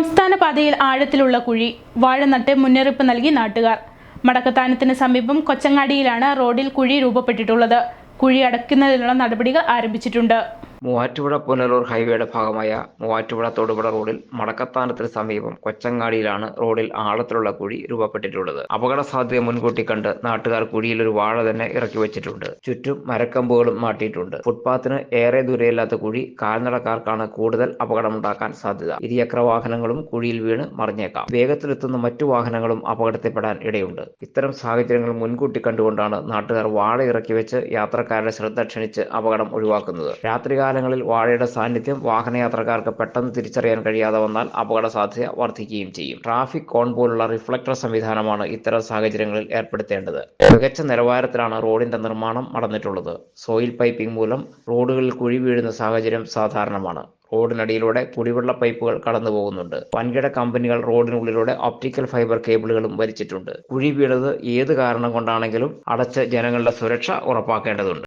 സംസ്ഥാന പാതയിൽ ആഴത്തിലുള്ള കുഴി വാഴ നട്ട് മുന്നറിയിപ്പ് നൽകി നാട്ടുകാർ. മടക്കത്താനത്തിന് സമീപം കൊച്ചങ്ങാടിയിലാണ് റോഡിൽ കുഴി രൂപപ്പെട്ടിട്ടുള്ളത്. കുഴി അടയ്ക്കുന്നതിനുള്ള നടപടികൾ ആരംഭിച്ചിട്ടുണ്ട്. മൂവാറ്റുപുഴ പുനലൂർ ഹൈവേയുടെ ഭാഗമായ മൂവാറ്റുപുഴ തൊടുപുഴ റോഡിൽ മടക്കത്താനത്തിന് സമീപം കൊച്ചങ്ങാടിയിലാണ് റോഡിൽ ആഴത്തിലുള്ള കുഴി രൂപപ്പെട്ടിട്ടുള്ളത്. അപകട സാധ്യത മുൻകൂട്ടി കണ്ട് നാട്ടുകാർ കുഴിയിൽ ഒരു വാഴ തന്നെ ഇറക്കി വെച്ചിട്ടുണ്ട്. ചുറ്റും മരക്കമ്പുകളും മാറ്റിയിട്ടുണ്ട്. ഫുട്പാത്തിന് ഏറെ ദൂരെയില്ലാത്ത കുഴി കാൽനടക്കാർക്കാണ് കൂടുതൽ അപകടമുണ്ടാക്കാൻ സാധ്യത. ഇരുചക്ര വാഹനങ്ങളും കുഴിയിൽ വീണ് മറിഞ്ഞേക്കാം. വേഗത്തിലെത്തുന്ന മറ്റു വാഹനങ്ങളും അപകടത്തിൽപ്പെടാൻ ഇടയുണ്ട്. ഇത്തരം സാഹചര്യങ്ങൾ മുൻകൂട്ടി കണ്ടുകൊണ്ടാണ് നാട്ടുകാർ വാഴ ഇറക്കി വെച്ച് യാത്രക്കാരുടെ ശ്രദ്ധ ക്ഷണിച്ച് അപകടം ഒഴിവാക്കുന്നത്. രാത്രികാലങ്ങളിൽ വാഴയുടെ സാന്നിധ്യം വാഹനയാത്രക്കാർക്ക് പെട്ടെന്ന് തിരിച്ചറിയാൻ കഴിയാതെ വന്നാൽ അപകട സാധ്യത വർദ്ധിക്കുകയും ചെയ്യും. ട്രാഫിക് കോൺ പോലുള്ള റിഫ്ലക്ടർ സംവിധാനമാണ് ഇത്തരം സാഹചര്യങ്ങളിൽ ഏർപ്പെടുത്തേണ്ടത്. മികച്ച നിലവാരത്തിലാണ് റോഡിന്റെ നിർമ്മാണം നടന്നിട്ടുള്ളത്. സോയിൽ പൈപ്പിംഗ് മൂലം റോഡുകളിൽ കുഴി വീഴുന്ന സാഹചര്യം സാധാരണമാണ്. റോഡിനടിയിലൂടെ കുടിവെള്ള പൈപ്പുകൾ കടന്നു പോകുന്നുണ്ട്. വൻകിട കമ്പനികൾ റോഡിനുള്ളിലൂടെ ഒപ്റ്റിക്കൽ ഫൈബർ കേബിളുകളും വലിച്ചിട്ടുണ്ട്. കുഴി വീണത് ഏത് കാരണം കൊണ്ടാണെങ്കിലും അടച്ച് ജനങ്ങളുടെ സുരക്ഷ ഉറപ്പാക്കേണ്ടതുണ്ട്.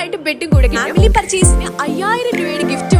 ആയിട്ട് ബെഡും കൂടെ ഫാമിലി പർച്ചേസിന് അയ്യായിരം രൂപയുടെ ഗിഫ്റ്റ്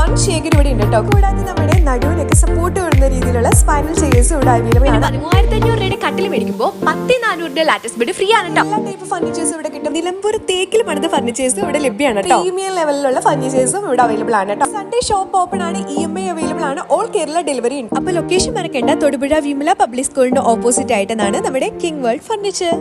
വൺ ഇവിടെ ഉണ്ട് കേട്ടോ. കൂടാതെ നമ്മുടെ നടുവിനൊക്കെ സപ്പോർട്ട് വരുന്ന രീതിയിലുള്ള സ്പൈനൽ ചെയേഴ്സും ഇവിടെ അവൈലബിൾ ആണ്. പതിമൂവായിരത്തി അഞ്ഞൂറ് രൂപയുടെ കട്ടിൽ മേടിക്കുമ്പോൾ പത്ത് നാനൂറിന്റെ ലാറ്റസ്റ്റ് ബെഡ് ഫ്രീ ആണ് കേട്ടോ. എല്ലാ ടൈപ്പ് ഫർണിച്ചേഴ്സും ഇവിടെ കിട്ടും. നിലമ്പൂർ തേക്കിൽ പണിത ഫർണിച്ചേഴ്സും ഇവിടെ ലഭ്യമാണ് പ്രീമിയം ലെവലിലുള്ള ഫർണിച്ചേഴ്സും ഇവിടെ അവൈലബിൾ ആണ് കേട്ടോ. സൺഡേ ഷോപ്പ് ഓപ്പൺ ആണ് ഇ എം ഐ അവൈലബിൾ ആണ് ഓൾ കേരള ഡെലിവറി ഉണ്ട്. അപ്പൊ ലൊക്കേഷൻ മറക്കേണ്ട തൊടുപുഴ വിമല പബ്ലിക് സ്കൂളിന്റെ ഓപ്പോസിറ്റ് ആയിട്ടാണ് നമ്മുടെ കിങ് വേൾഡ് ഫർണിച്ചർ